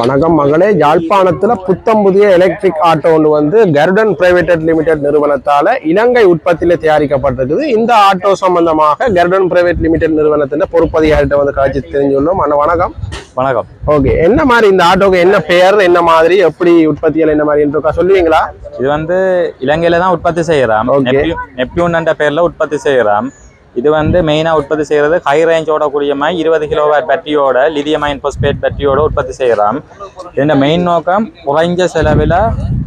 வணக்கம் மகளே. யாழ்ப்பாணத்துல புத்தம் புதிய எலக்ட்ரிக் ஆட்டோ ஒன்று வந்து கருடன் பிரைவேட் லிமிடெட் நிறுவனத்தால இலங்கை உற்பத்தியில தயாரிக்கப்பட்டிருக்குது. இந்த ஆட்டோ சம்பந்தமாக கருடன் பிரைவேட் லிமிடெட் நிறுவனத்தின் பொறுப்பதிகாரிட்ட வந்து காட்சி தெரிஞ்சுள்ளோம். அண்ணா வணக்கம். வணக்கம். ஓகே என்ன மாதிரி இந்த ஆட்டோக்கு என்ன பெயர் என்ன மாதிரி எப்படி உற்பத்திகள் என்ன மாதிரி இருக்கா? சொல்லுவீங்களா? இது வந்து இலங்கையில தான் உற்பத்தி செய்யறோம். Okay. நெப்டியூன் என்ற பேர்ல உற்பத்தி செய்யறோம். இது வந்து மெயினா உற்பத்தி செய்யறது ஹை ரேஞ்சோட கூடிய மாதிரி இருபது கிலோவாட் பேட்டரியோட லிதியம் அயன் பாஸ்பேட் பேட்டரியோட உற்பத்தி செய்யறோம். இதன் மெயின் நோக்கம் குறைஞ்ச செலவில்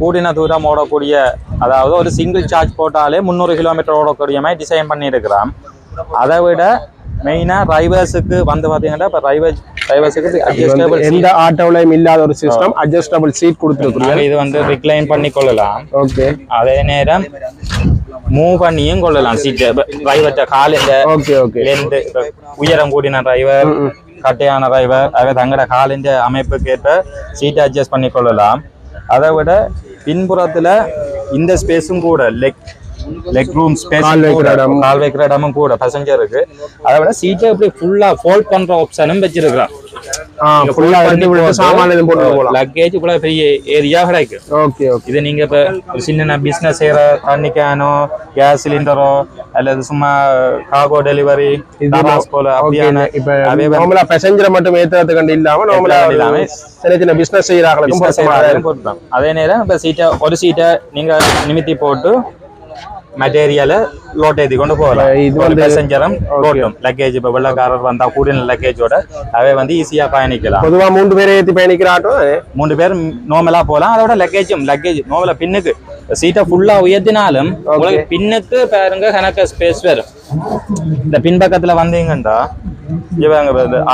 கூடின தூரம் ஓடக்கூடிய அதாவது ஒரு சிங்கிள் சார்ஜ் போட்டாலே முந்நூறு கிலோமீட்டர் ஓடக்கூடிய மாதிரி டிசைன் பண்ணியிருக்கிறோம். அதை விட மெயினா டிரைவர்ஸுக்கு வந்து பார்த்தீங்கன்னா இப்போ இது வந்து அட்ஜஸ்டபிள் எந்த ஆட்டோலையும் இல்லாத ஒரு சிஸ்டம் அட்ஜஸ்டபிள் சீட் கொடுத்துருக்குறீங்க. இது வந்து ரிக்ளைன் பண்ணி கொள்ளலாம் ஓகே. அதே நேரம் மூவ் பண்ணியும் கொள்ளலாம்? சீட்டு டிரைவர்கிட்ட கால் இந்த ஓகே ஓகே லென்த் உயரம் கூடின டிரைவர் கட்டையான டிரைவர் அதை தங்கட காலின் அமைப்புக்கு ஏற்ப சீட்டை அட்ஜஸ்ட் பண்ணி கொள்ளலாம். அதை விட பின்புறத்துல இந்த ஸ்பேஸும் கூட லெக் லெக் ரூம் ஸ்பேஸ் கால் வைக்கிற இடமும் கூட பேசஞ்சருக்கு அதை விட சீட்டை இப்படி ஃபுல்லா ஃபோல்ட் பண்ற ஆப்ஷனும் வச்சிருக்கிறோம் ஃபுல்லா எடுத்து விட்டு சாமான எதுவும் போட்டு போகலாம். லக்கேஜ் கூட பெரிய ஏரியா கிடைக்கும் ஓகே ஓகே இது நீங்க இப்ப சின்ன பிசினஸ் செய்யற தண்ணி கேனோ கேஸ் சிலிண்டரோ அல்லது சும்மா காகோ டெலிவரி போல அப்படியான இப்ப நார்மலா பேசஞ்சரை மட்டும் ஏத்துறதுக்கு இல்லாம நார்மலா இல்லாம சின்ன சின்ன பிசினஸ் செய்யறாங்களுக்கும். அதே நேரம் இப்ப சீட்டை ஒரு சீட்டை நீங்க நிமித்தி போட்டு மெட்டீரியல லோட் ஏத்தி கொண்டு போகலாம் பேசஞ்சரும் லோட்டும் லக்கேஜ் இப்ப வெள்ளக்காரர் வந்தா கூடின லக்கேஜோட அவை வந்து ஈஸியா பயணிக்கலாம். பொதுவா மூன்று பேரை ஏத்தி பயணிக்கிற ஆட்டோ மூணு பேர் நார்மலா போலாம் அதோட லக்கேஜும் லக்கேஜ் நார்மலா பின்னுக்கு. சீட்டை ஃபுல்லா உயர்த்தினாலும் உங்களுக்கு பின்னுக்கு பாருங்க கணக்க ஸ்பேஸ் வரும். இந்த பின்பக்கத்துல வந்தீங்கன்னா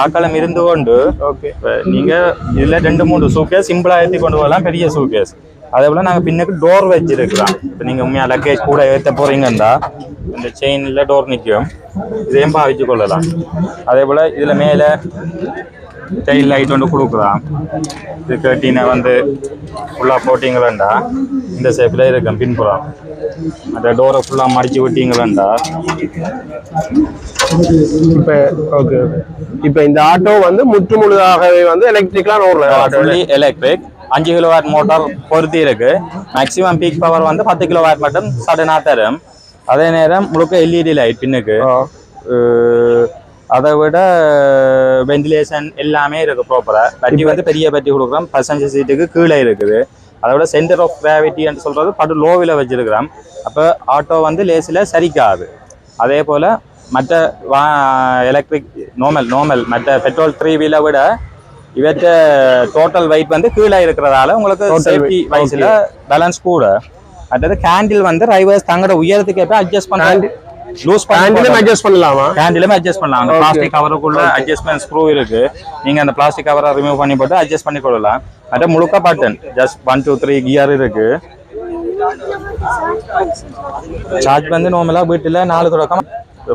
ஆக்களம் இருந்து கொண்டு நீங்க இதுல ரெண்டு மூணு சூக்கேஸ் சிம்பிளா ஏத்தி கொண்டு போகலாம். பெரிய சூக்கேஸ் அதே போல நாங்க பின்னுக்கு டோர் வச்சிருக்கிறோம். இப்ப நீங்க உண்மையா லக்கேஜ் கூட ஏத்த போறீங்கன்னா இந்த செயின்ல டோர் நிக்கும். இதையும் பாவிச்சு கொள்ளலாம். அதே போல இதுல மேல டெயில் லைட் ஒன்று கொடுக்குறான் இது கட்டின வந்து ஃபுல்லாக போட்டிங்களா இந்த ஷேப்பில் இருக்கும் பின்புறம். அந்த டோரை ஃபுல்லாக மடிச்சு விட்டீங்களா இப்ப ஓகே இப்ப இந்த ஆட்டோ வந்து முற்று முழுதாகவே வந்து எலக்ட்ரிக்கலா ஓடுற ஆட்டோ ஃபுல்லி எலக்ட்ரிக் அஞ்சு கிலோ வாட் மோட்டார் பொருத்தி இருக்கு. மேக்ஸிமம் பீக் பவர் வந்து பத்து கிலோ வாட் மட்டும் சடனா தரும். அதே நேரம் முழுக்க எல்இடி லைட் பின்னுக்கு. அஹ் அதை விட வென்டிலேஷன் எல்லாமே இருக்கு ப்ராப்பரா பேட்டரி வந்து பெரிய பேட்டரி கொடுக்குறோம். பசஞ்சர் சீட்டுக்கு கீழே இருக்குது. அதை விட சென்டர் ஆஃப் கிராவிட்டின்னு சொல்றது படு லோவில் வச்சிருக்கிறோம். அப்போ ஆட்டோ வந்து லேசில் சரிக்காது. அதே போல் மற்ற வா எலக்ட்ரிக் நார்மல் நார்மல் மற்ற பெட்ரோல் த்ரீ வீலை விட இவற்ற டோட்டல் வெயிட் வந்து கீழே இருக்கிறதால உங்களுக்கு சேஃப்டி வைஸில் பேலன்ஸ் கூட. அடுத்தது கேண்டில் வந்து டிரைவர்ஸ் தங்களோட உயரத்துக்கு ஏற்ப அட்ஜஸ்ட் பண்ண லூஸ் ஹேண்டிலும் பண்ணி அட்ஜஸ்ட் பண்ணலாமா? ஹேண்டிலுமே அட்ஜஸ்ட் பண்ணலாம். அந்த பிளாஸ்டிக் கவருக்குள்ள அட்ஜஸ்ட்மெண்ட் ஸ்க்ரூ இருக்கு. நீங்க அந்த பிளாஸ்டிக் கவரை ரிமூவ் பண்ணி போட்டு அட்ஜஸ்ட் பண்ணி கொள்ளலாம் அது முழுக்க button just one two three gear இருக்கு. சார்ஜ் வந்து நார்மலா வீட்டுல நாலு தொடக்கம்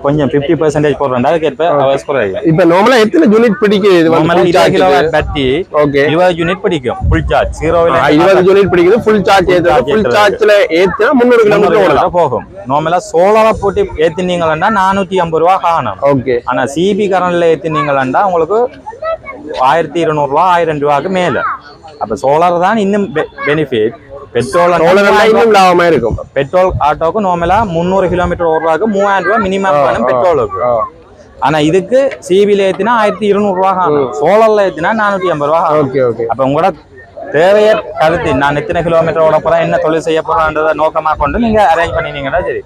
கொஞ்சம் ஃபிஃப்டி பர்சன்டேஜ் போடுறேன் அதுக்கேற்ப அவர்ஸ் குறையும் இப்ப நார்மலா எத்தனை யூனிட் இது இருபது கிலோ பேட்டரி ஓகே இருபது யூனிட் பிடிக்கும். ஃபுல் சார்ஜ் ஜீரோவில் இருபது யூனிட் பிடிக்குது ஃபுல் சார்ஜ் charge ஃபுல். சார்ஜ்ல ஏத்தினா முந்நூறு கிலோமீட்டர் போகும். நார்மலா சோலாரை போட்டு ஏத்தினீங்கன்னா நானூத்தி ஐம்பது ரூபா காணும். ஓகே ஆனா சிபி கரண்ட்ல ஏத்தினீங்களா உங்களுக்கு ஆயிரத்தி இருநூறுவா ஆயிரம் ரூபாய்க்கு மேல. அப்ப சோலார் தான் இன்னும் பெனிஃபிட் பெட்ரோல் இன்னும் லாபமா இருக்கும். பெட்ரோல் ஆட்டோக்கு நார்மலா முந்நூறு கிலோமீட்டர் ஓடுறதுக்கு மூவாயிரம் ரூபாய் மினிமம் வேணும் பெட்ரோலுக்கு. ஆனா இதுக்கு சிபில ஏத்தினா ஆயிரத்தி இருநூறு ரூபா ஆகும். சோலார்ல ஏத்தினா நானூத்தி ஐம்பது ரூபா ஓகே ஓகே. அப்ப உங்களோட தேவைய கருத்து நான் எத்தனை கிலோமீட்டர் ஓட போறேன் என்ன தொழில் செய்ய போறேன்றத நோக்கமா கொண்டு நீங்க அரேஞ்ச் பண்ணினீங்கன்னா சரி.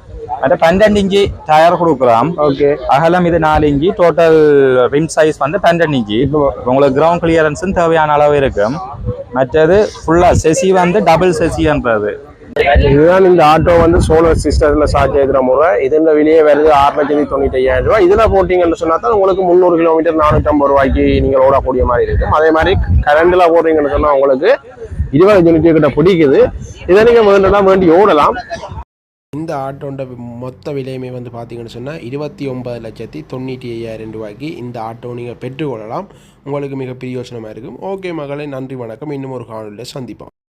அது பன்னெண்டு இன்ச்சு டயர் கொடுக்குறோம். ஓகே. அகலம் இது நாலு இன்ச்சு டோட்டல் ரிம் சைஸ் வந்து பன்னெண்டு இன்ச்சு. உங்களுக்கு கிரவுண்ட் கிளியரன்ஸும் தேவையான அளவு இருக்கும். மற்றது ஃபுல்லாக செசி வந்து டபுள் செசின்றது இதுதான் இந்த ஆட்டோ வந்து சோலார் சிஸ்டத்தில் சார்ஜ் ஏத்துற முறை. இதுல வெளியே வருது ஆறு லட்சத்தி தொண்ணூற்றி ஐயாயிரம் ரூபாய். இதில் போட்டீங்கன்னு சொன்னா தான் உங்களுக்கு முந்நூறு கிலோமீட்டர் நானூற்றம்பது ரூபாய்க்கு நீங்கள் ஓடக்கூடிய மாதிரி இருக்கும். அதே மாதிரி கரண்டில் போடுறீங்கன்னு சொன்னால் உங்களுக்கு இருபது யூனிட் கிட்ட பிடிக்குது. இதை நீங்கள் வேண்டும்னா வேண்டி ஓடலாம். இந்த ஆட்டோட மொத்த விலையுமே வந்து பார்த்தீங்கன்னு சொன்னால் இருபத்தி ஒன்பது லட்சத்தி தொண்ணூற்றி ஐயாயிரம் ரூபாய்க்கு இந்த ஆட்டோ நீங்கள் பெற்றுக்கொள்ளலாம். உங்களுக்கு மிக பிரயோசனமாக இருக்கும். ஓகே மகளே நன்றி வணக்கம். இன்னும் ஒரு காணொலியில் சந்திப்போம்.